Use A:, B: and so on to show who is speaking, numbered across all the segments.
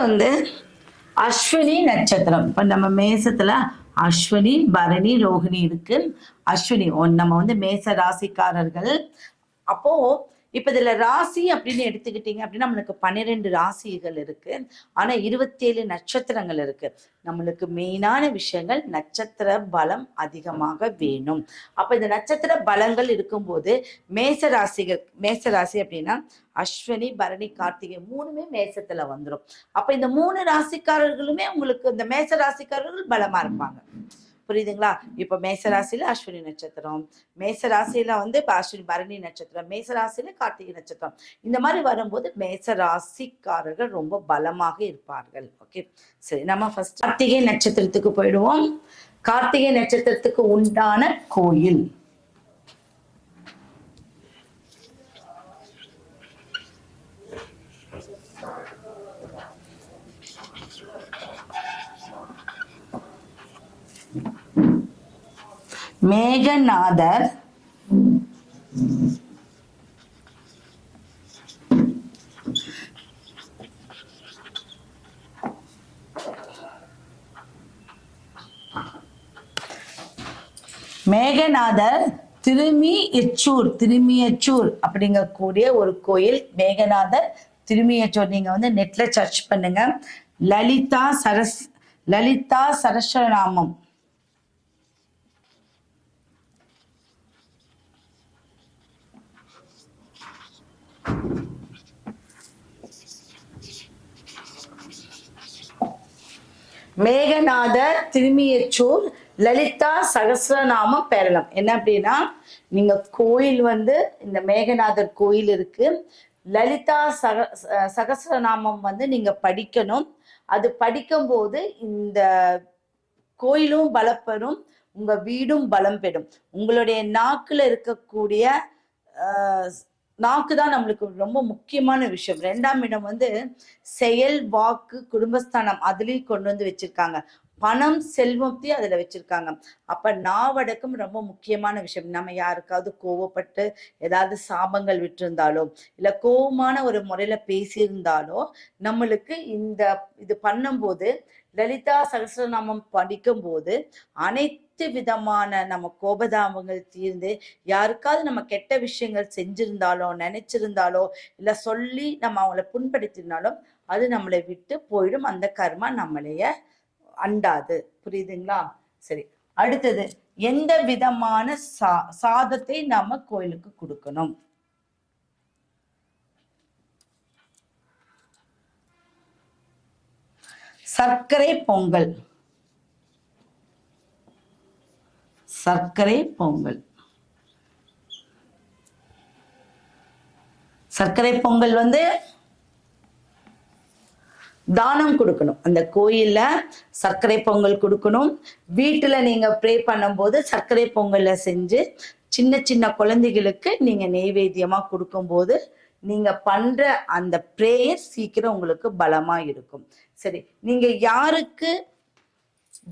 A: வந்து அஸ்வினி நட்சத்திரம். இப்ப நம்ம மேசத்துல அஸ்வினி பரணி ரோஹிணி இருக்கு. அஸ்வினி ஒன் நம்ம வந்து மேச ராசிக்காரர்கள். அப்போ இப்போ இதில் ராசி அப்படின்னு எடுத்துக்கிட்டீங்க அப்படின்னா நம்மளுக்கு பன்னிரெண்டு ராசிகள் இருக்கு. ஆனா இருபத்தேழு நட்சத்திரங்கள் இருக்கு. நம்மளுக்கு மெயினான விஷயங்கள் நட்சத்திர பலம் அதிகமாக வேணும். அப்போ இந்த நட்சத்திர பலங்கள் இருக்கும்போது மேச ராசிகள் மேச ராசி அப்படின்னா அஸ்வினி பரணி கார்த்திகை மூணுமே மேசத்துல வந்துரும். அப்போ இந்த மூணு ராசிக்காரர்களுமே உங்களுக்கு இந்த மேச ராசிக்காரர்கள் பலமா இருப்பாங்க. புரியுதுங்களா? இப்ப மேச ராசியில அஸ்வினி நட்சத்திரம். மேச ராசியில வந்து இப்ப அஸ்வினி பரணி நட்சத்திரம். மேச ராசியில கார்த்திகை நட்சத்திரம். இந்த மாதிரி வரும்போது மேச ராசிக்காரர்கள் ரொம்ப பலமாக இருப்பார்கள். ஓகே. சரி நம்ம ஃபர்ஸ்ட் கார்த்திகை நட்சத்திரத்துக்கு போயிடுவோம். கார்த்திகை நட்சத்திரத்துக்கு உண்டான கோயில். மேகநாதர். மேகநாதர் திருமி எச்சூர் திருமியச்சூர் அப்படிங்கக்கூடிய ஒரு கோயில். மேகநாதர் திருமியச்சூர். நீங்க வந்து நெட்ல சர்ச் பண்ணுங்க. லலிதா சரஸ் லலிதா சரஸ்வரநாமம். மேகநாதர் திருமியச்சூர் லலிதா சகசிரநாமம் பெறலாம் என்ன அப்படின்னா நீங்க கோயில் வந்து இந்த மேகநாதர் கோயில் இருக்கு. லலிதா சக சகசிரநாமம் சகஸ்ரநாமம் வந்து நீங்க படிக்கணும். அது படிக்கும்போது இந்த கோயிலும் பலப்பெறும் உங்க வீடும் பலம் பெறும். உங்களுடைய நாக்குல இருக்கக்கூடிய ஆஹ், நாக்கு தான் நம்மளுக்கு ரொம்ப முக்கியமான விஷயம். ரெண்டாம் இடம் வந்து செயல் வாக்கு குடும்பஸ்தானம் அதுலயும் கொண்டு வந்து வச்சிருக்காங்க. பணம் செல்வத்தையும் அதுல வச்சிருக்காங்க. அப்ப நாவடக்கம் ரொம்ப முக்கியமான விஷயம். நம்ம யாருக்காவது கோவப்பட்டு ஏதாவது சாபங்கள் விட்டிருந்தாலோ இல்ல கோவமான ஒரு முறையில பேசியிருந்தாலோ நம்மளுக்கு இந்த இது பண்ணும்போது லலிதா சகசிரநாமம் படிக்கும்போது அனைத்து விதமான நம்ம கோபதாபங்கள் தீர்ந்து யாருக்காவது நம்ம கெட்ட விஷயங்கள் செஞ்சிருந்தாலோ நினைச்சிருந்தாலோ இல்லை சொல்லி நம்ம அவங்கள புண்படுத்தியிருந்தாலும் அது நம்மளை விட்டு போயிடும். அந்த கர்மா நம்மளைய அண்டாது. புரியுதுங்களா? சரி. அடுத்தது எந்த விதமான சா சாதத்தை நாம கோயிலுக்கு கொடுக்கணும்? சர்க்கரை பொங்கல். சர்க்கரை பொங்கல். சர்க்கரை பொங்கல் வந்து தானம் கொடுக்கணும். அந்த கோயில்ல சர்க்கரை பொங்கல் கொடுக்கணும். வீட்டுல நீங்க ப்ரே பண்ணும்போது சர்க்கரை பொங்கலை செஞ்சு சின்ன சின்ன குழந்தைகளுக்கு நீங்க நெய்வேத்தியமா கொடுக்கும்போது நீங்க பண்ற அந்த ப்ரேயர் சீக்கிரம் உங்களுக்கு பலமா இருக்கும். சரி நீங்க யாருக்கு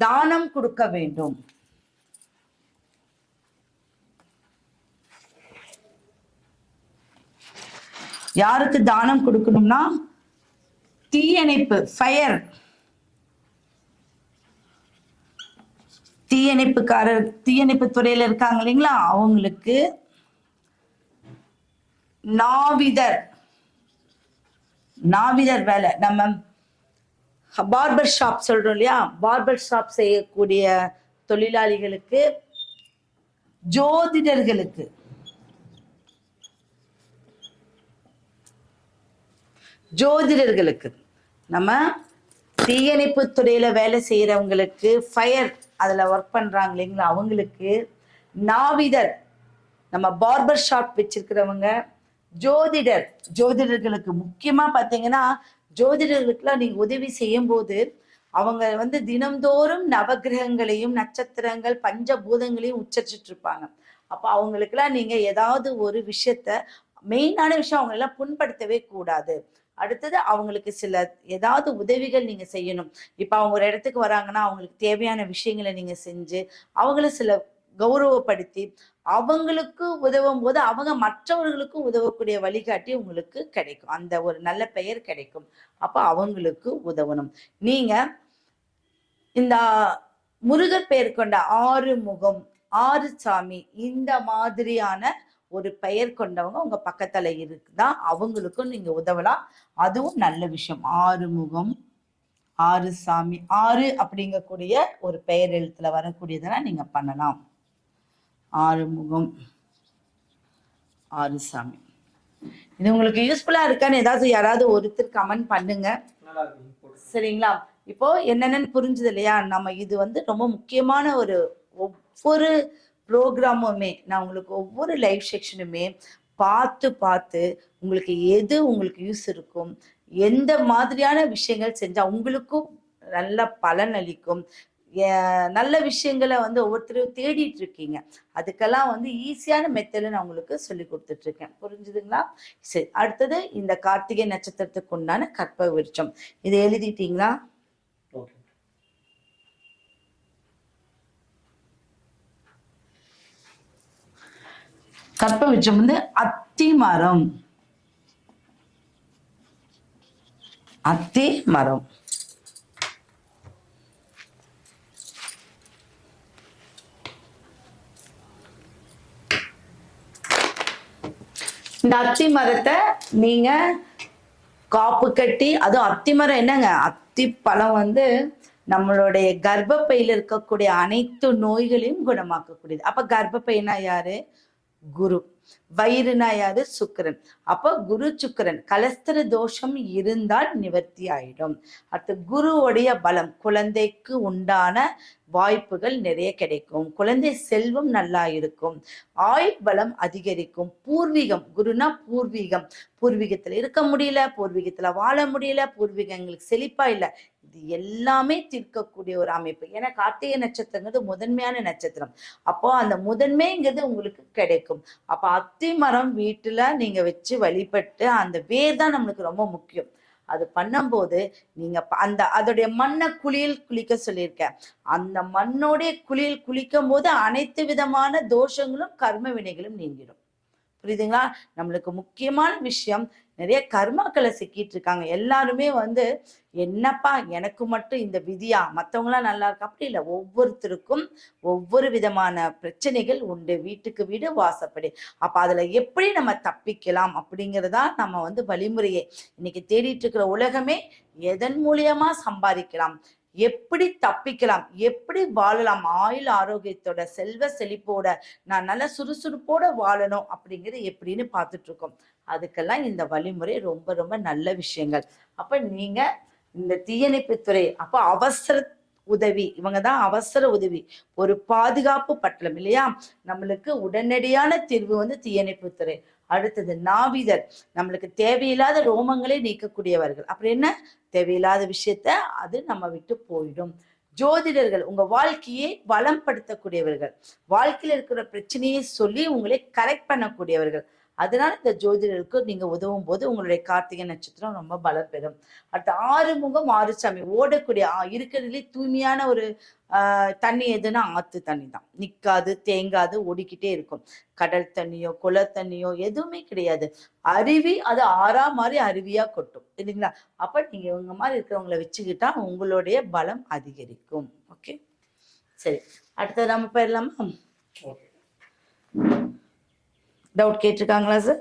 A: தானம் கொடுக்க வேண்டும்? யாருக்கு தானம் கொடுக்கணும்னா தீயணைப்பு ஃபயர் தீயணைப்புக்காரர் தீயணைப்பு துறையில இருக்காங்க இல்லைங்களா? அவங்களுக்கு நாவிதர் நாவிதர் வேலை. நம்ம பார்பர் ஷாப் சொல்றோம் இல்லையா? பார்பர் ஷாப் செய்யக்கூடிய தொழிலாளிகளுக்கு ஜோதிடர்களுக்கு ஜோதிடர்களுக்கு. நம்ம தீயணைப்பு துறையில வேலை செய்யறவங்களுக்கு ஃபயர் அதுல ஒர்க் பண்றாங்க இல்லைங்களா? அவங்களுக்கு நாவிதர் நம்ம பார்பர் ஷாப் வச்சிருக்கிறவங்க ஜோதிடர் ஜோதிடர்களுக்கு முக்கியமா பாத்தீங்கன்னா ஜோதிடர்களுக்குலாம் நீங்க உதவி செய்யும் போது அவங்க வந்து தினம்தோறும் நவக்கிரகங்களையும் நட்சத்திரங்கள் பஞ்சபூதங்களையும் உச்சரிச்சிட்டு இருப்பாங்க அப்ப அவங்களுக்குலாம் நீங்க ஏதாவது ஒரு விஷயத்த மெயினான விஷயம் அவங்க எல்லாம் புண்படுத்தவே கூடாது. அடுத்தது அவங்களுக்கு சில ஏதாவது உதவிகள் நீங்க செய்யணும். இப்ப அவங்க ஒரு இடத்துக்கு வராங்கன்னா அவங்களுக்கு தேவையான விஷயங்களை நீங்க செஞ்சு அவங்கள சில கௌரவப்படுத்தி அவங்களுக்கு உதவும் போது அவங்க மற்றவர்களுக்கும் உதவக்கூடிய வழிகாட்டி உங்களுக்கு கிடைக்கும். அந்த ஒரு நல்ல பெயர் கிடைக்கும். அப்ப அவங்களுக்கு உதவணும். நீங்க இந்த முருகர் பெயர் கொண்ட ஆறு முகம் ஆறு சாமி இந்த மாதிரியான ஒரு பெயர் கொண்டவங்க உங்க பக்கத்துல இருக்குதா? அவங்களுக்கும் நீங்க உதவலாம். அதுவும் நல்ல விஷயம். ஆறுமுகம் ஆறு சாமி ஆறு அப்படிங்கக்கூடிய ஒரு பெயர் எழுத்துல வரக்கூடியதெல்லாம் நீங்க பண்ணலாம். ஆறுமுகம் ஆறு சாமி. இது உங்களுக்கு யூஸ்ஃபுல்லா இருக்கான்னு ஏதாவது யாராவது ஒருத்தர் கமெண்ட் பண்ணுங்க. சரிங்களா? இப்போ என்னென்னு புரிஞ்சுது இல்லையா? நம்ம இது வந்து ரொம்ப முக்கியமான ஒரு ஒவ்வொரு ப்ரோக்ராமுமே நான் உங்களுக்கு ஒவ்வொரு லைவ் செக்ஷனுமே பார்த்து பார்த்து உங்களுக்கு எது உங்களுக்கு யூஸ் இருக்கும் எந்த மாதிரியான விஷயங்கள் செஞ்சால் உங்களுக்கும் நல்ல பலன் அளிக்கும். நல்ல விஷயங்களை வந்து ஒவ்வொருத்தரும் தேடிட்டு இருக்கீங்க. அதுக்கெல்லாம் வந்து ஈஸியான மெத்தடில் நான் உங்களுக்கு சொல்லி கொடுத்துட்டு இருக்கேன் புரிஞ்சுதுங்களா? சரி அடுத்தது இந்த கார்த்திகை நட்சத்திரத்துக்கு உண்டான கற்ப விருட்சம். இதை எழுதிட்டீங்களா
B: ஓகே
A: கற்ப விருட்சம் வந்து அத்தி மரம். அத்தி மரம். இந்த அத்தி மரத்தை நீங்க காப்பு கட்டி அதுவும் அத்தி மரம் என்னங்க? அத்தி பழம் வந்து நம்மளுடைய கர்ப்பப்பையில இருக்கக்கூடிய அனைத்து நோய்களையும் குணமாக்கக்கூடியது. அப்ப கர்ப்பப்பைனா யாரு? குரு. வயிறுனா யாரு? சுக்கிரன். அப்ப குரு சுக்கிரன் கலஸ்திர தோஷம் இருந்தால் நிவர்த்தி ஆயிடும். அடுத்து குருவுடைய பலம் குழந்தைக்கு உண்டான வாய்ப்புகள் நிறைய கிடைக்கும். குழந்தை செல்வம் நல்லா இருக்கும். ஆயுள் பலம் அதிகரிக்கும். பூர்வீகம் குருனா பூர்வீகம். பூர்வீகத்துல இருக்க முடியல பூர்வீகத்துல வாழ முடியல பூர்வீகம் எங்களுக்கு செழிப்பா இல்ல இது எல்லாமே தீர்க்கக்கூடிய ஒரு அமைப்பு. ஏன்னா கார்த்திகை நட்சத்திரங்கிறது முதன்மையான நட்சத்திரம். அப்போ அந்த முதன்மைங்கிறது உங்களுக்கு கிடைக்கும். அப்போ அத்தி மரம் வீட்டுல நீங்க வச்சு வழிபட்டு அந்த வேர் தான் நம்மளுக்கு ரொம்ப முக்கியம். அது பண்ணும்போது நீங்க அந்த அதோடைய மண்ணை குளியல் குளிக்க சொல்லியிருக்கேன். அந்த மண்ணோடைய குளியல் குளிக்கும் போது அனைத்து விதமான தோஷங்களும் கர்ம வினைகளும் நீங்கிடும். புரியுதுங்களா? நம்மளுக்கு முக்கியமான விஷயம் நிறைய கர்மாக்களை சிக்கிட்டு இருக்காங்க எல்லாருமே வந்து என்னப்பா எனக்கு மட்டும் இந்த விதியா? மற்றவங்களாம் நல்லா இருக்கு? அப்படி இல்லை. ஒவ்வொருத்தருக்கும் ஒவ்வொரு விதமான பிரச்சனைகள் உண்டு. வீட்டுக்கு வீடு வாசப்படி. அப்போ அதுல எப்படி நம்ம தப்பிக்கலாம் அப்படிங்கிறதா நம்ம வந்து வழிமுறையே. இன்னைக்கு தேடிட்டு இருக்கிற உலகமே எதன் மூலியமா சம்பாதிக்கலாம்? எப்படி தப்பிக்கலாம் எப்படி வாழலாம் ஆயுள் ஆரோக்கியத்தோட செல்வ செழிப்போட நான் நல்ல சுறுசுறுப்போட வாழணும் அப்படிங்கிறது எப்படின்னு பார்த்துட்டு இருக்கோம் அதுக்கெல்லாம் இந்த வழிமுறை ரொம்ப ரொம்ப நல்ல விஷயங்கள். அப்ப நீங்க இந்த தீயணைப்புத்துறை அப்ப அவசர உதவி இவங்க தான் அவசர உதவி. ஒரு பாதுகாப்பு பட்டலம் இல்லையா? நம்மளுக்கு உடனடியான தீர்வு வந்து தீயணைப்புத்துறை அடுத்தது நாவிதர். நம்மளுக்கு தேவையில்லாத ரோமங்களை நீக்கக்கூடியவர்கள். அப்புறம் என்ன? தேவையில்லாத விஷயத்த அது நம்ம விட்டு போயிடும். ஜோதிடர்கள் உங்க வாழ்க்கையை வளம்படுத்தக்கூடியவர்கள். வாழ்க்கையில இருக்கிற பிரச்சனையை சொல்லி உங்களை கரெக்ட் பண்ணக்கூடியவர்கள். அதனால இந்த ஜோதிடருக்கு நீங்க உதவும் போது உங்களுடைய கார்த்திகை நட்சத்திரம் ரொம்ப பலம் பெறும். அடுத்து ஆறு முகம் ஆறு சாமி ஓடக்கூடிய இருக்கிறதுலே தூய்மையான ஒரு தண்ணி எதுன்னா ஆத்து தண்ணி தான் நிக்காது தேங்காது ஓடிக்கிட்டே இருக்கும். கடல் தண்ணியோ குள தண்ணியோ எதுவுமே கிடையாது. அருவி அது ஆறா மாதிரி அருவியா கொட்டும். இல்லைங்களா? அப்ப நீங்க இவங்க மாதிரி இருக்கிறவங்கள வச்சுக்கிட்டா உங்களுடைய பலம் அதிகரிக்கும். ஓகே? சரி. அடுத்தது நம்ம போயிடலாமா?
B: ஓகே.
A: டவுட் கேட்டிருக்காங்களா சார்?